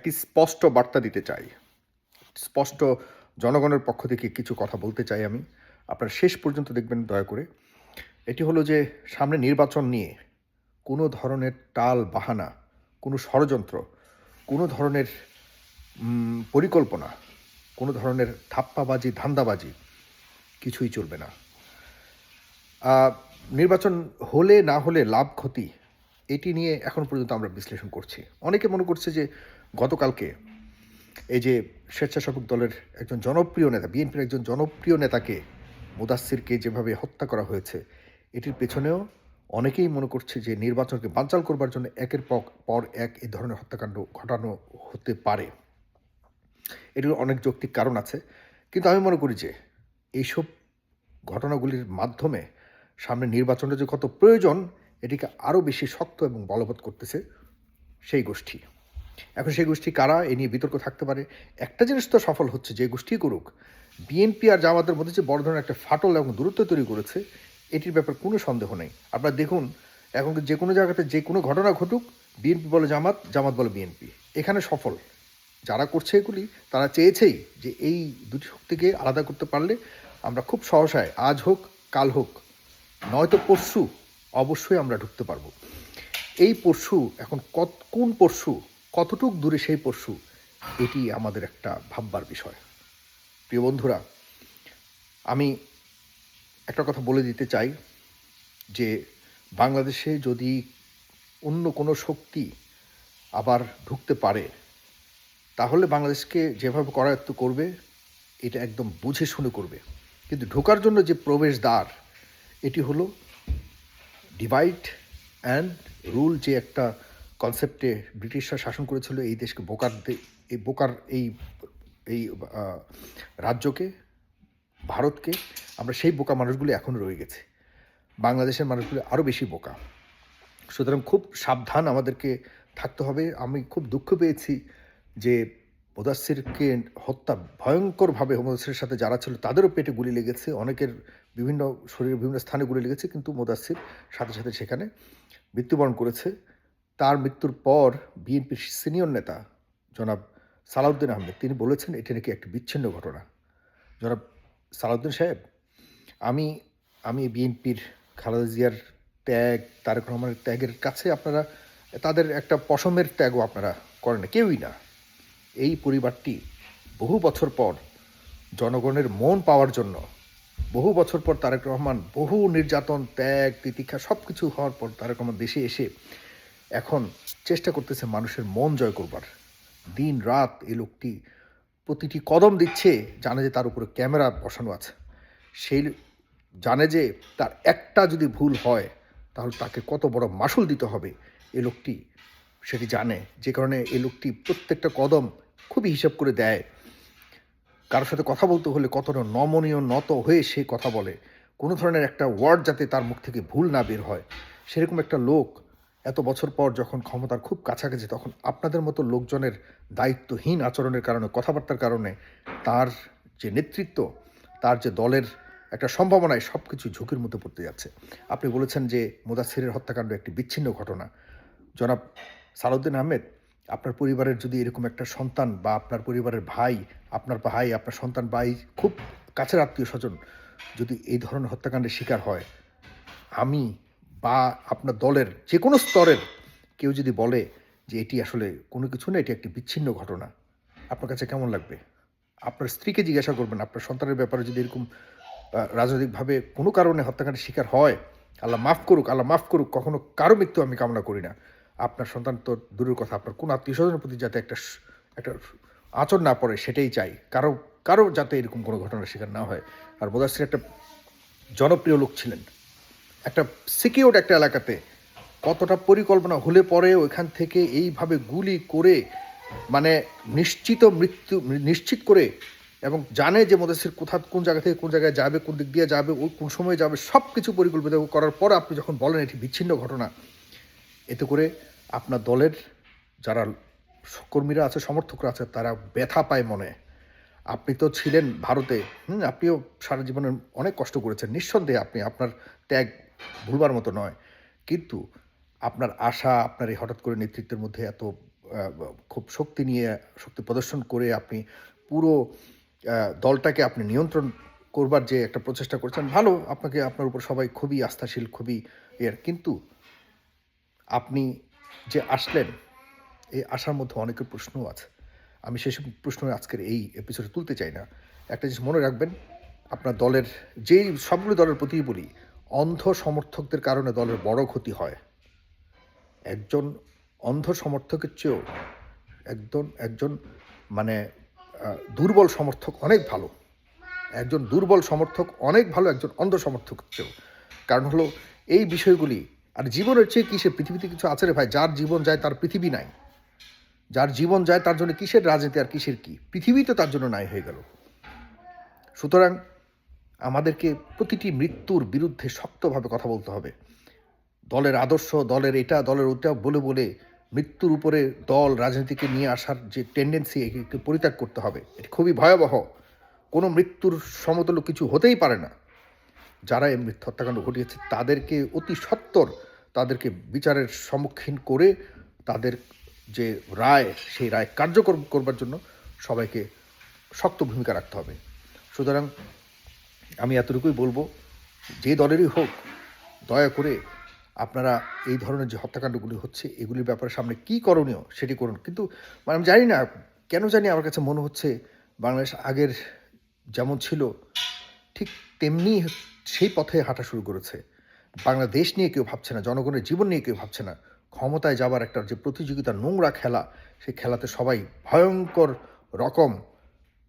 একটি স্পষ্ট বার্তা দিতে চাই। স্পষ্ট জনগণের পক্ষ থেকে কিছু কথা বলতে চাই আমি। আপনারা শেষ পর্যন্ত দেখবেন, দয়া করে। এটি হলো যে, সামনে নির্বাচন নিয়ে কোনো ধরনের টাল বাহানা, কোনো ষড়যন্ত্র, কোনো ধরনের পরিকল্পনা, কোনো ধরনের থাপ্পাবাজি ধান্দাবাজি কিছুই চলবে না। নির্বাচন হলে না হলে লাভ ক্ষতি, এটি নিয়ে এখন পর্যন্ত আমরা বিশ্লেষণ করছি। অনেকে মনে করছে যে গতকালকে এই যে স্বেচ্ছাসেবক দলের একজন জনপ্রিয় নেতা, বিএনপির একজন জনপ্রিয় নেতাকে মুদাসিরকে যেভাবে হত্যা করা হয়েছে, এটির পেছনেও অনেকেই মনে করছে যে নির্বাচনকে বানচাল করবার জন্য একের পর- এক এই ধরনের হত্যাকাণ্ড ঘটানো হতে পারে। এটির অনেক যৌক্তিক কারণ আছে, কিন্তু আমি মনে করি যে এইসব ঘটনাগুলির মাধ্যমে সামনে নির্বাচনের যে কত প্রয়োজন, এটিকে আরও বেশি শক্ত এবং বলবৎ করতেছে সেই গোষ্ঠী। এখন সেই গোষ্ঠী কারা? এ নিয়ে বিতর্ক থাকতে পারে। একটা জিনিস তো সফল হচ্ছে, যে গোষ্ঠী করুক, বিএনপি আর জামাতের মধ্যে যে বড় ধরনের একটা ফাটল এবং দূরত্ব তৈরি করেছে, এটির ব্যাপার কোনো সন্দেহ নেই। আপনারা দেখুন, এখন যে কোনো জায়গাতে যে কোনো ঘটনা ঘটুক, বিএনপি বলে জামাত জামাত বলে বিএনপি। এখানে সফল। যারা করছে এগুলি, তারা চেয়েছেই যে এই দুটি শক্তিকে আলাদা করতে পারলে আমরা খুব সহসায় আজ হোক, কাল হোক, নয়তো পরশু অবশ্যই আমরা ঢুকতে পারব। এই পরশু, এখন কত, কোন পরশু কতটুক দূরে সেই পশু, এটি আমাদের একটা ভাববার বিষয়। প্রিয় বন্ধুরা, আমি একটা কথা বলে দিতে চাই যে, বাংলাদেশে যদি অন্য কোনো শক্তি আবার ঢুকতে পারে, তাহলে বাংলাদেশকে যেভাবে করায়ত্ত করবে, এটা একদম বুঝে শুনে করবে। কিন্তু ঢোকার জন্য যে প্রবেশদ্বার, এটি হলো ডিভাইড অ্যান্ড রুল যে একটা কনসেপ্টে ব্রিটিশরা শাসন করেছিল এই দেশকে বোকার এই বোকার এই এই রাজ্যকে, ভারতকে, আমরা সেই বোকা মানুষগুলি এখন রয়ে গেছে। বাংলাদেশের মানুষগুলি আরও বেশি বোকা। সুতরাং খুব সাবধান আমাদেরকে থাকতে হবে। আমি খুব দুঃখ পেয়েছি যে মোদাসিরকে হত্যা ভয়ঙ্করভাবে মোদাসিরের সাথে যারা ছিল তাদেরও পেটে গুলি লেগেছে। অনেকের বিভিন্ন শরীরের বিভিন্ন স্থানে গুলি লেগেছে, কিন্তু মোদাসির সাথে সাথে সেখানে মৃত্যুবরণ করেছে। তার মৃত্যুর পর বিএনপির সিনিয়র নেতা জনাব সালাউদ্দিন আহমেদ, তিনি বলেছেন এটি নাকি একটি বিচ্ছিন্ন ঘটনা। জনাব সালাউদ্দিন সাহেব, আমি আমি বিএনপির খালেদা জিয়ার ত্যাগ, তারেক রহমানের ত্যাগের কাছে আপনারা, তাদের একটা পশমের ত্যাগও আপনারা করেন কেউই না। এই পরিবারটি বহু বছর পর জনগণের মন পাওয়ার জন্য, বহু বছর পর তারেক রহমান বহু নির্যাতন, ত্যাগ, তিতিক্ষা সব কিছু হওয়ার পর তারেক রহমান দেশে এসে এখন চেষ্টা করতেছে মানুষের মন জয় করবার। দিন রাত এই লোকটি প্রতিটি কদম দিচ্ছে, জানে যে তার উপরে ক্যামেরা বসানো আছে। সেই জানে যে তার একটা যদি ভুল হয়, তাহলে তাকে কত বড় মাসুল দিতে হবে। এ লোকটি, সেটি জানে। যে কারণে এ লোকটি প্রত্যেকটা কদম খুবই হিসাব করে দেয়। কারোর সাথে কথা বলতে হলে কতটা নমনীয় নত হয়ে সে কথা বলে। কোনো ধরনের একটা ওয়ার্ড যাতে তার মুখ থেকে ভুল না বের হয়। সেরকম একটা লোক এত বছর পর যখন ক্ষমতার খুব কাছাকাছি, তখন আপনাদের মতো লোকজনের দায়িত্বহীন আচরণের কারণে, কথাবার্তার কারণে তার যে নেতৃত্ব, তার যে দলের একটা সম্ভাবনায় সব কিছু ঝুঁকির মধ্যে পড়তে যাচ্ছে। আপনি বলেছেন যে মুদাসিরের হত্যাকাণ্ড একটি বিচ্ছিন্ন ঘটনা। জনাব সালাউদ্দিন আহমেদ, আপনার পরিবারের যদি এরকম একটা সন্তান বা আপনার পরিবারের ভাই, আপনার ভাই, আপনার সন্তান ভাই খুব কাছের আত্মীয় স্বজন যদি এই ধরনের হত্যাকাণ্ডের শিকার হয়, আমি বা আপনার দলের যে কোনো স্তরের কেউ যদি বলে যে এটি আসলে কোনো কিছু না, এটি একটি বিচ্ছিন্ন ঘটনা, আপনার কাছে কেমন লাগবে? আপনার স্ত্রীকে জিজ্ঞাসা করবেন, আপনার সন্তানের ব্যাপারে যদি এরকম রাজনৈতিকভাবে কোনো কারণে হত্যাকাণ্ডের শিকার হয়, আল্লাহ মাফ করুক, আল্লাহ মাফ করুক, কখনো কারও মৃত্যু আমি কামনা করি না। আপনার সন্তান তো দূরের কথা, আপনার কোনো আত্মীয় স্বজনের প্রতি যাতে একটা একটা আচর না পড়ে, সেটাই চাই। কারও কারও যাতে এরকম কোনো ঘটনার শিকার না হয়। আর মোদাসির একটা জনপ্রিয় লোক ছিলেন। একটা সিকিউর একটা এলাকাতে কতটা পরিকল্পনা হলে পরে ওইখান থেকে এইভাবে গুলি করে মানে নিশ্চিত মৃত্যু, নিশ্চিত করে এবং জানে যে মোদাসির কোথা, কোন জায়গা থেকে কোন জায়গায় যাবে, কোন দিক দিয়ে যাবে ওই কোন সময় যাবে সব কিছু পরিকল্পিত করার পর আপনি যখন বলেন এটি বিচ্ছিন্ন ঘটনা, এতে করে আপনার দলের যারা কর্মীরা আছে, সমর্থকরা আছে, তারা ব্যথা পায় মনে। আপনি তো ছিলেন ভারতে, হুম, আপনিও সারা জীবনে অনেক কষ্ট করেছেন। নিঃসন্দেহে আপনি আপনার ত্যাগ ভুলবার মতো নয়। কিন্তু আপনার আশা, আপনার এই হঠাৎ করে নেতৃত্বের মধ্যে এত খুব শক্তি নিয়ে, শক্তি প্রদর্শন করে আপনি পুরো দলটাকে আপনি নিয়ন্ত্রণ করবার যে একটা প্রচেষ্টা করছেন, ভালো। আপনাকে, আপনার উপর সবাই খুবই আস্থাশীল, খুবই এর কিন্তু আপনি যে আসলেন, এই আসার মধ্যে অনেকের প্রশ্নও আছে। আমি সেসব প্রশ্ন আজকের এই এপিসোডে তুলতে চাই না। একটা জিনিস মনে রাখবেন, আপনার দলের, যেই সবগুলো দলের প্রতি বলি অন্ধ সমর্থকদের কারণে দলের বড় ক্ষতি হয়। একজন অন্ধ সমর্থকের চেয়েও একজন একজন মানে দুর্বল সমর্থক অনেক ভালো। একজন দুর্বল সমর্থক অনেক ভালো, একজন অন্ধ সমর্থক চেয়েও। কারণ হলো, এই বিষয়গুলি, আর জীবনের চেয়ে কিসের পৃথিবীতে কিছু আছে রে ভাই? যার জীবন যায় তার পৃথিবী নাই। যার জীবন যায় তার জন্য কিসের রাজনীতি আর কিসের কি? পৃথিবী তো তার জন্য নাই হয়ে গেল। সুতরাং আমাদেরকে প্রতিটি মৃত্যুর বিরুদ্ধে শক্তভাবে কথা বলতে হবে। দলের আদর্শ, দলের এটা, দলের ওটা বলে বলে মৃত্যুর উপরে দল, রাজনীতিকে নিয়ে আসার যে টেন্ডেন্সি একে পরিত্যাগ করতে হবে। এটি খুবই ভয়াবহ। কোনো মৃত্যুর সমতুল্য কিছু হতেই পারে না। যারা এই মৃত্যু হত্যাকাণ্ড ঘটিয়েছে, তাদেরকে অতি সত্বর তাদেরকে বিচারের সম্মুখীন করে তাদের যে রায়, সেই রায় কার্যকর করবার জন্য সবাইকে শক্ত ভূমিকা রাখতে হবে। সুতরাং আমি এতটুকুই বলব, যে দলেরই হোক, দয়া করে আপনারা এই ধরনের যে হত্যাকাণ্ডগুলি হচ্ছে, এগুলির ব্যাপারে সামনে কি করণীয় সেটি করুন। কিন্তু মানে আমি জানি না, কেন জানি আমার কাছে মনে হচ্ছে বাংলাদেশ আগের যেমন ছিল, ঠিক তেমনি সেই পথে হাঁটা শুরু করেছে। বাংলাদেশ নিয়ে কেউ ভাবছে না, জনগণের জীবন নিয়ে কেউ ভাবছে না। ক্ষমতায় যাবার একটা যে প্রতিযোগিতা, নোংরা খেলা, সেই খেলাতে সবাই ভয়ঙ্কর রকম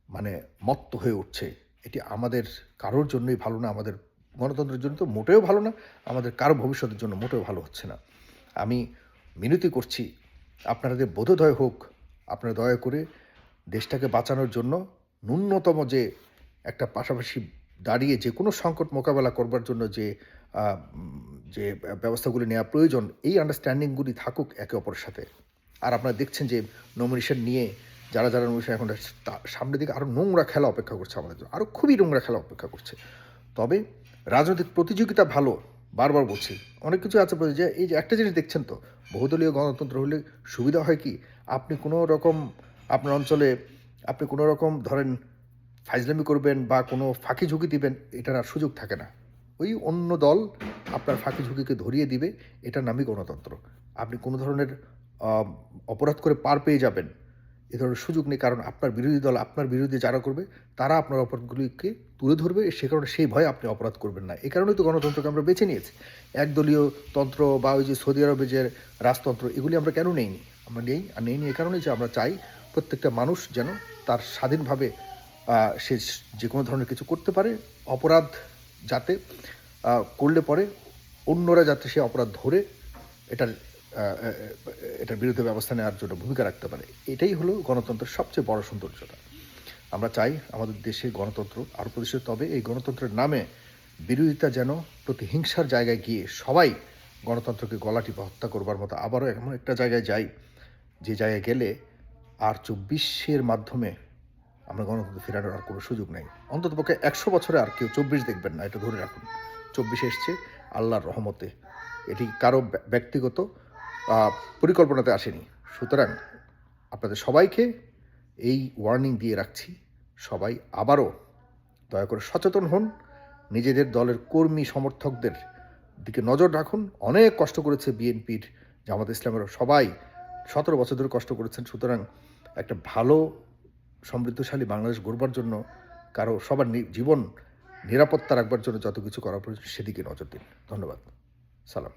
মানে মত্ত হয়ে উঠছে। এটি আমাদের কারোর জন্যই ভালো না, আমাদের গণতন্ত্রের জন্য তো মোটেও ভালো না, আমাদের কারও ভবিষ্যতের জন্য মোটেও ভালো হচ্ছে না। আমি মিনতি করছি আপনাদের বোধোদয় হোক, আপনারা দয়া করে দেশটাকে বাঁচানোর জন্য ন্যূনতম যে একটা পাশাপাশি দাঁড়িয়ে যে কোনো সংকট মোকাবেলা করবার জন্য যে যে ব্যবস্থাগুলি নেওয়া প্রয়োজন, এই আন্ডারস্ট্যান্ডিংগুলি থাকুক একে অপরের সাথে। আর আপনারা দেখছেন যে নমিনেশন নিয়ে যারা যারা নমিনেশন এখন সামনের দিকে আরও নোংরা খেলা অপেক্ষা করছে আমাদের জন্য। আরও খুবই নোংরা খেলা অপেক্ষা করছে। তবে রাজনৈতিক প্রতিযোগিতা ভালো, বারবার বলছি, অনেক কিছু আছে যে, এই যে একটা জিনিস দেখছেন তো, বহুদলীয় গণতন্ত্র হলে সুবিধা হয় কি? আপনি কোনো রকম আপনার অঞ্চলে আপনি কোনো রকম ধরেন ফাইজলামি করবেন বা কোনো ফাঁকি ঝুঁকি দিবেন, এটার আর সুযোগ থাকে না। ওই অন্য দল আপনার ফাঁকি ঝুঁকিকে ধরিয়ে দিবে এটার নামই গণতন্ত্র। আপনি কোনো ধরনের অপরাধ করে পার পেয়ে যাবেন। এ ধরনের সুযোগ নেই, কারণ আপনার বিরোধী দল আপনার বিরুদ্ধে যারা করবে, তারা আপনার অপরাধগুলিকে তুলে ধরবে, সে কারণে সেই ভয়ে আপনি অপরাধ করবেন না। এ কারণেই তো গণতন্ত্রকে আমরা বেছে নিয়েছি। একদলীয় তন্ত্র বা ওই যে সৌদি আরবে যে রাজতন্ত্র, এগুলি আমরা কেন নেইনি? আমরা নেই, আর নেইনি এ কারণেই যে আমরা চাই প্রত্যেকটা মানুষ যেন তার স্বাধীনভাবে সে যে কোনো ধরনের কিছু করতে পারে, অপরাধ যাতে করলে পরে অন্যরা যাতে সে অপরাধ ধরে, এটার এটার বিরুদ্ধে ব্যবস্থা নেওয়ার জন্য ভূমিকা রাখতে পারে। এটাই হলো গণতন্ত্রের সবচেয়ে বড় সৌন্দর্যতা। আমরা চাই আমাদের দেশে গণতন্ত্র আরও প্রতিষ্ঠিত তবে এই গণতন্ত্রের নামে বিরোধিতা যেন প্রতিহিংসার জায়গায় গিয়ে সবাই গণতন্ত্রকে গলাটি হত্যা করবার মতো আবারও এমন একটা জায়গায় যাই, যে জায়গায় গেলে আর চব্বিশের মাধ্যমে আমরা গণতন্ত্র ফেরানোর আর কোনো সুযোগ নেই। অন্ততপক্ষে একশো বছরে আর কেউ চব্বিশ দেখবেন না, এটা ধরে রাখুন। চব্বিশে এসছে আল্লাহর রহমতে। এটি কারও ব্য- ব্যক্তিগত পরিকল্পনাতে আসেনি। সুতরাং আপনাদের সবাইকে এই ওয়ার্নিং দিয়ে রাখছি, সবাই আবারও দয়া করে সচেতন হন। নিজেদের দলের কর্মী সমর্থকদের দিকে নজর রাখুন। অনেক কষ্ট করেছে বিএনপির জামাত ইসলামের সবাই সতেরো বছর ধরে কষ্ট করেছেন। সুতরাং একটা ভালো, সমৃদ্ধশালী বাংলাদেশ গড়বার জন্য কারও সবার জীবন নিরাপত্তা রাখবার জন্য যত কিছু করা প্রয়োজন সেদিকে নজর দিন। ধন্যবাদ। সালাম।